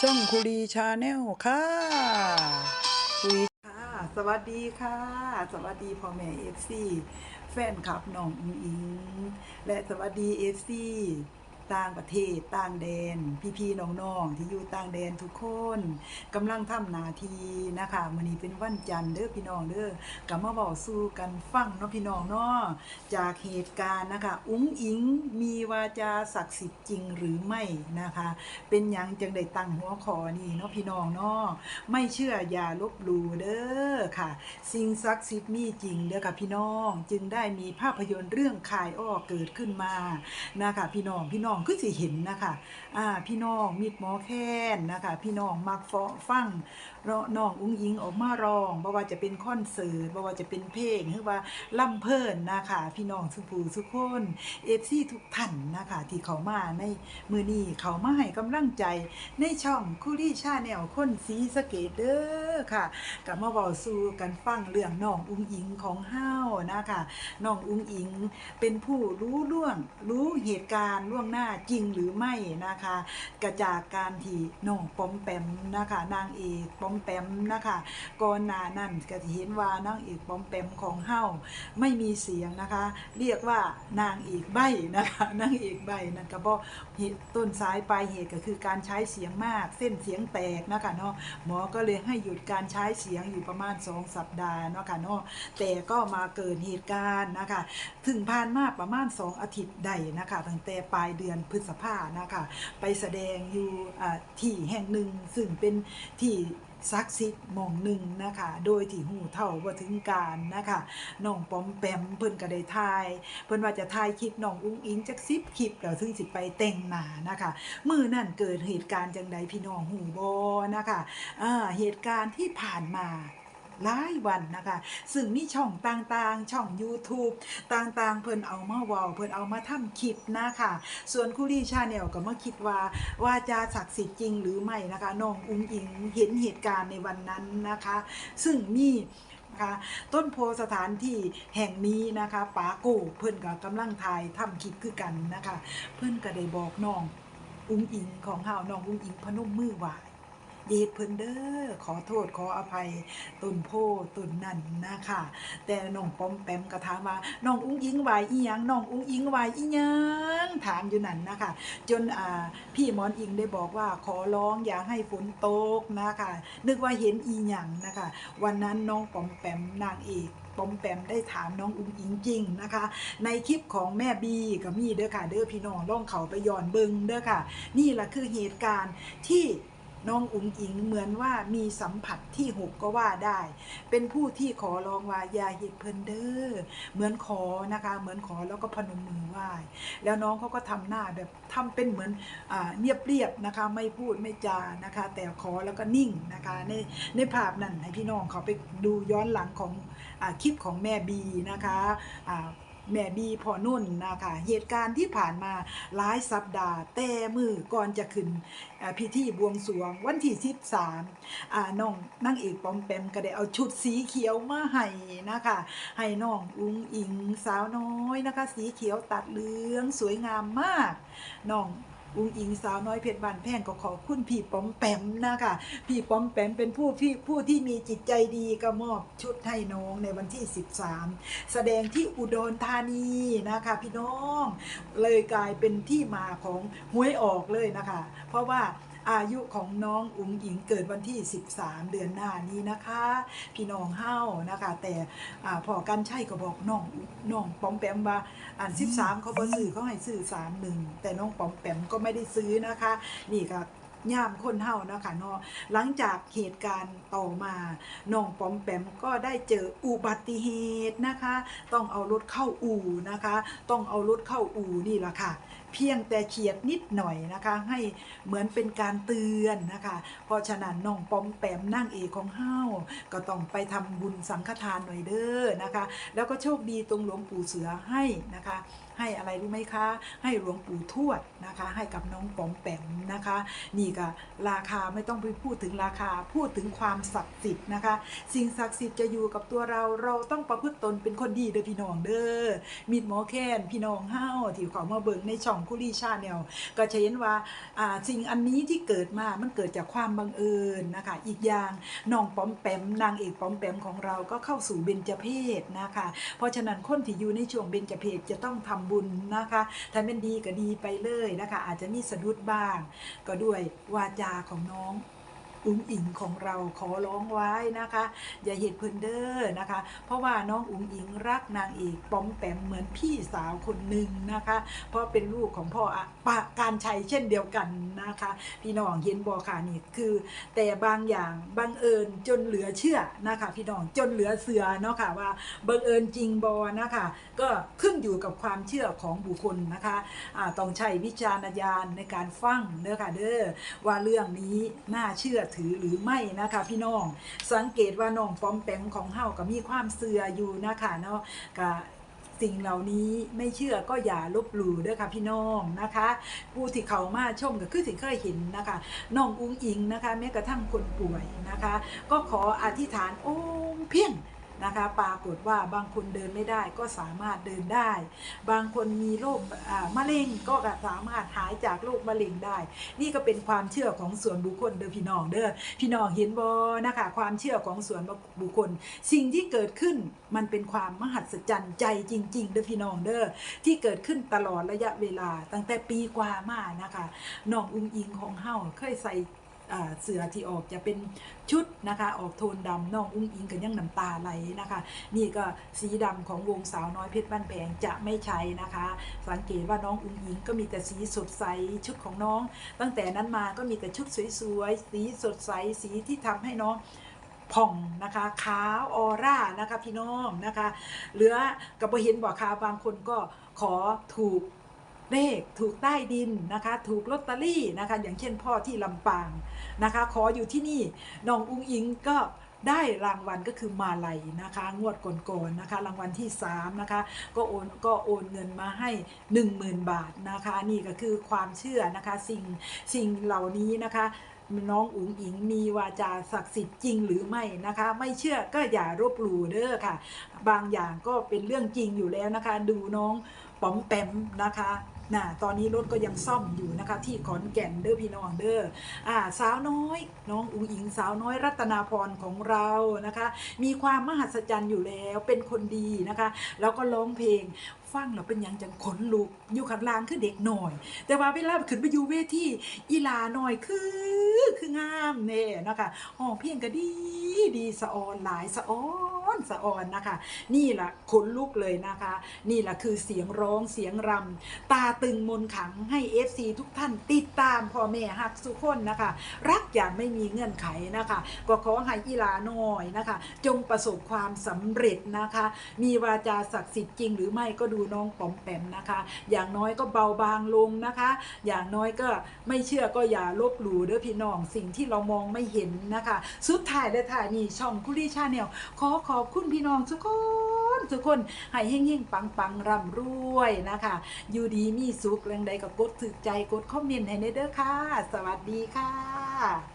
ช่องคุรีชาแนลค่ะคุรีค่ะ สวัสดีค่ะ สวัสดีพ่อแม่เอฟซีแฟนคลับน้องอิงอิง และสวัสดีเอฟซี ต่างประเทศต่างแดน พี่ๆน้องๆที่อยู่ต่างแดนทุกคนกำลังทำหนาทีนะคะมื้อนี้เป็นวันจันทร์เด้อพี่น้องเด้อกลับมาเว้าสู่กันฟังเนาะพี่น้องเนาะจากเหตุการณ์นะคะ อุ้งอิงมีวาจาศักดิ์สิทธิ์จริงหรือไม่นะคะ เป็นยังจังได้ตั้งหัวข้อนี่เนาะพี่น้องเนาะไม่เชื่ออย่าลบหลู่เด้อค่ะ สิ่งศักดิ์สิทธิ์มีจริงเด้อค่ะพี่น้อง จึงได้มีภาพยนตร์เรื่องคายอ้อเกิดขึ้นมานะคะพี่น้องพี่น้องคือสิเห็นนะคะอ่าพี่น้องมิดหมอแค้นนะคะ พี่น้องมักเฟาฟังน้องอุ้งอิงออกมาร้องบ่ว่าจะเป็นคอนเสิร์ตบ่ว่าจะเป็นเพลงหรือว่าล่ำเพลินนะคะ พี่น้องสุภูสุคนเอฟซีทุกท่านนะคะ ที่เขามาในมือนี้เขามาให้กำลังใจในช่องคุรี่ชาแนลคนสีสเกตเด้อค่ะกับมาเว้าสู่กันฟังเรื่องน้องอุ้งอิงของเฮานะคะน้องอุ้งอิงเป็นผู้รู้ล่วงรู้เหตุการณ์ล่วงหน้าจริงหรือไม่นะคะกระจากการที่น้องปอมแปมนะคะนางเอกปอมแปมนะคะก่อนหน้านั้นก็จะเห็นว่านางเอกปอมแปมของเฮาไม่มีเสียงนะคะ เรียกว่านางเอกใบนะคะนางเอกใบนั่นก็บ่เหตุต้นสายปลายเหตุก็คือการใช้เสียงมาก เส้นเสียงแตกนะคะเนาะหมอก็เลยให้หยุดการใช้เสียงอยู่ประมาณ 2 สัปดาห์เนาะค่ะเนาะแต่ก็มาเกิดเหตุการณ์นะคะ ถึงผ่านมาประมาณ 2 อาทิตย์ใดนะคะตั้งแต่ปลายเดือนพฤษภานะคะไปแสดงอยู่ที่แห่งหนึ่งซึ่งเป็นที่ซักซิดหมองหนึ่งนะคะ โดยที่หูเท่าว่าถึงการนะคะน้องป้อมแปมเพิ่นก็ได้ทาย เพิ่นว่าจะทายคลิปน้องอุ้งอิงจักซิบคลิปแล้วซึ่งสิไปแต่งหน้านะคะมือนั่นเกิดเหตุการณ์จังใดพี่น้องหูบอนะคะเหตุการณ์ที่ผ่านมา หลายวันนะคะ ซึ่งมีช่องต่างๆ ช่อง YouTube ต่างๆ เพิ่นเอามาเว้าเพิ่นเอามาทำคลิปนะคะ ส่วนคุรีชาแนลก็มาคิดว่าว่าจะศักดิ์สิทธิ์จริงหรือไม่นะคะน้องอุ้งอิงเห็นเหตุการณ์ในวันนั้นนะคะ ซึ่งมีนะคะต้นโพสถานที่แห่งนี้นะคะป๋าโก้เพิ่อนก็กำลังถ่ายทำคลิปคือกันนะคะ เพิ่อนก็ได้บอกน้องอุ้งอิงของเฮาน้องอุ้งอิงพนมมือไหว เดชเพิ่นเด้อขอโทษขออภัยต้นโพต้นนั่นนะคะแต่น้องปอมแปมก็ถามว่าน้องอุ้งอิงไหวอีหยังน้องอุ้งอิงไหวอีหยังถามอยู่นั่นนะคะจนอ่าพี่หมอนอิงได้บอกว่าขอร้องอย่าให้ฝนตกนะคะนึกว่าเห็นอีหยังนะคะ วันนั้นน้องปอมแปมนางเอกปอมแปมได้ถามน้องอุ้งอิงจริงนะคะ ในคลิปของแม่บีก็มีเด้อค่ะ เด้อพี่น้องล่องเขาไปย้อนเบิงเด้อค่ะ นี่แหละคือเหตุการณ์ที่ น้องอุ๋งอิงเหมือนว่ามีสัมผัสที่หกก็ว่าได้ เป็นผู้ที่ขอร้องว่าอย่าเห็ดเพินเด้อเหมือนขอนะคะ เหมือนขอแล้วก็พนมมือไหว้แล้วน้องเขาก็ทำหน้าแบบทำเป็นเหมือนอเรียบเรียบนะคะ ไม่พูดไม่จานะคะ แต่ขอแล้วก็นิ่งนะคะในในภาพนั้นให้พี่น้องเขาไปดูย้อนหลังของอคลิปของแม่บีนะคะ แม่บีพอนุ่นนะคะเหตุการณ์ที่ผ่านมาหลายสัปดาห์ แต่มือก่อนจะขึ้นพิธีบวงสรวงวันที่ 13อ่าน้องนางเอกปอมแปมก็ได้เอาชุดสีเขียวมาให้นะคะให้น้องอุ้งอิงสาวน้อยนะคะ สีเขียวตัดเหลืองสวยงามมากน้อง อุ้งอิงสาวน้อยเพชรบานแพงก็ขอบคุณพี่ปอมแปมนะคะพี่ปอมแปมเป็นผู้ที่ผู้ที่มีจิตใจดีก็มอบชุดให้น้องในวันที่ 13 แสดงที่อุดรธานีนะคะพี่น้อง เลยกลายเป็นที่มาของหวยออกเลยนะคะ เพราะว่า อายุของน้องอุ๋งอิงเกิดวันที่ 13 เดือนหน้านี้นะคะ พี่น้องเฮานะคะ แต่อ่าพอกันใช่ก็บอกน้องน้องปอมแปมว่าอ่าน 13 เขาบ่ซื้อเขาให้ซื้อ31แต่น้องปอมแปมก็ไม่ได้ซื้อนะคะ นี่ก็ย่ามคนเฮานะคะเนาะหลังจากเหตุการณ์ต่อมาน้องปอมแปมก็ได้เจออุบัติเหตุนะคะ ต้องเอารถเข้าอู่นะคะ ต้องเอารถเข้าอู่นี่แหละค่ะ เพียงแต่เฉียดนิดหน่อยนะคะ ให้เหมือนเป็นการเตือนนะคะ เพราะฉะนั้นน้องปอมแปมนั่งเอกของเฮาก็ต้องไปทำบุญสังฆทานหน่อยเด้อนะคะ แล้วก็โชคดีตรงหลวงปู่เสือให้นะคะ ให้อะไรรู้ไหมคะ ให้หลวงปู่ทวดนะคะ ให้กับน้องปอมแปมนะคะ นี่ก็ราคาไม่ต้องไปพูดถึงราคาพูดถึงความศักดิ์สิทธิ์นะคะ สิ่งศักดิ์สิทธิ์จะอยู่กับตัวเราเราต้องประพฤติตนเป็นคนดีเด้อพี่น้องเด้อมิดหมอแค้นพี่น้องเฮาที่ขามาเบิ่งในช่องคุรีชาแนลก็จะเห็นว่าสิ่งอันนี้ที่เกิดมามันเกิดจากความบังเอิญนะคะอีกอย่างน้องปอมแปมนางเอกปอมแปมของเราก็เข้าสู่เบญจเพศนะคะ เพราะฉะนั้นคนที่อยู่ในช่วงเบญจเพศจะต้องทำบุญนะคะถ้าเป็นดีก็ดีไปเลยนะคะ อาจจะมีสะดุดบ้าง ก็ด้วยวาจาของน้อง อุ้งอิงของเราขอร้องไว้นะคะ อย่าเหตุเพิ่นเด้อนะคะ เพราะว่าน้องอุ๋งอิงรักนางเอกป้อมแปมเหมือนพี่สาวคนหนึ่งนะคะ เพราะเป็นลูกของพ่อปะการชัยเช่นเดียวกันนะคะ พี่น้องเห็นบอค่ะนี่คือ แต่บางอย่างบังเอิญจนเหลือเชื่อนะคะ พี่น้องจนเหลือเสือเนาะค่ะว่าบังเอิญจริงบอนะคะ ก็ขึ้นอยู่กับความเชื่อของบุคคลนะคะอ่าต้องใช้วิจารณญาณในการฟังเด้อค่ะเด้อว่าเรื่องนี้น่าเชื่อถือหรือไม่นะคะ พี่น้อง สังเกตว่าน้องปอมแปมของเฮาก็มีความเสื่ออยู่นะคะเนาะก็สิ่งเหล่านี้ไม่เชื่อก็อย่าลบหลู่เด้อค่ะพี่น้องนะคะ ผู้ที่เขามาชมก็คือสิเคยเห็นนะคะน้องอุ้งอิงนะคะ แม้กระทั่งคนป่วยนะคะ ก็ขออธิษฐานโอ้เพียง นะคะปรากฏว่าบางคนเดินไม่ได้ก็สามารถเดินได้ บางคนมีโรคมะเร็งก็สามารถหายจากโรคมะเร็งได้ นี่ก็เป็นความเชื่อของส่วนบุคคลเด้อพี่น้องเด้อพี่น้องเห็นบอนะคะความเชื่อของส่วนบุคคล สิ่งที่เกิดขึ้นมันเป็นความมหัศจรรย์ใจจริง ๆ เด้อพี่น้องเด้อที่เกิดขึ้นตลอดระยะเวลาตั้งแต่ปีกว่ามานะคะน้องอุ้งอิงของเฮาเคยใส่ เสื้อที่ออกจะเป็นชุดนะคะออกโทนดำน้องอุ้งอิงก็ยังน้ำตาไหลนะคะ นี่ก็สีดำของวงสาวน้อยเพชรบ้านแพงจะไม่ใช้นะคะ สังเกตว่าน้องอุ้งอิงก็มีแต่สีสดใสชุดของน้อง ตั้งแต่นั้นมาก็มีแต่ชุดสวยๆสีสดใสสีที่ทำให้น้องผ่องนะคะขาวออร่านะคะพี่น้องนะคะ เหลือกับบเห็นบอค่ะบางคนก็ขอถูก เลขถูกใต้ดินนะคะ ถูกลอตเตอรี่นะคะ อย่างเช่นพ่อที่ลำปางนะคะ ขออยู่ที่นี่น้องอุ้งอิงก็ได้รางวัลก็คือมาลัยนะคะ งวดก่อนๆนะคะ รางวัลที่3นะคะก็โอนก็โอนเงินมาให้ 10,000 บาทนะคะ นี่ก็คือความเชื่อนะคะ สิ่งสิ่งเหล่านี้นะคะน้องอุ๋งอิงมีวาจาศักดิ์สิทธิ์จริงหรือไม่นะคะ ไม่เชื่อก็อย่ารบหลู่เด้อค่ะ บางอย่างก็เป็นเรื่องจริงอยู่แล้วนะคะ ดูน้องป๋อมแปมนะคะ นะตอนนี้รถก็ยังซ่อมอยู่นะคะที่ขอนแก่นเด้อพี่น้องเด้ออ่าสาวน้อย น้องอุ๋งอิงสาวน้อยรัตนาพรของเรานะคะ มีความมหัศจรรย์อยู่แล้วเป็นคนดีนะคะ แล้วก็ร้องเพลง ฟังแล้วเป็นยังจังขนลุกอยู่ข้างล่างคือเด็กหน่อย แต่ว่าเวลาขึ้นไปอยู่เวทีอีลาหน่อยคือคืองามเน่นะคะห้องเพียงก็ดีดีสะออนหลายสะออนสะออนนะคะ นี่แหละขนลุกเลยนะคะ นี่แหละคือเสียงร้องเสียงรำตาตึงมนขังให้ FC ทุกท่านติดตามพ่อแม่ฮักสุคนนะคะ รักอย่างไม่มีเงื่อนไขนะคะ ก็ขอให้อีลาน้อยนะคะ จงประสบความสำเร็จนะคะ มีวาจาศักดิ์สิทธิ์จริงหรือไม่ก็ดูน้องปอมแปมนะคะ อย่างน้อยก็เบาบางลงนะคะ อย่างน้อยก็ไม่เชื่อก็อย่าลบหลู่เด้อพี่น้องสิ่งที่เรามองไม่เห็นนะคะ สุดท้ายและท้ายนี่ช่องคุรีชาแนลขอขอบคุณพี่น้องทุกคนทุกคนให้เฮงๆปังๆร่ำรวยนะคะ อยู่ดีมีสุขแรงใดก็กดถึกใจกดคอมเมนต์ให้ในเด้อค่ะ สวัสดีค่ะ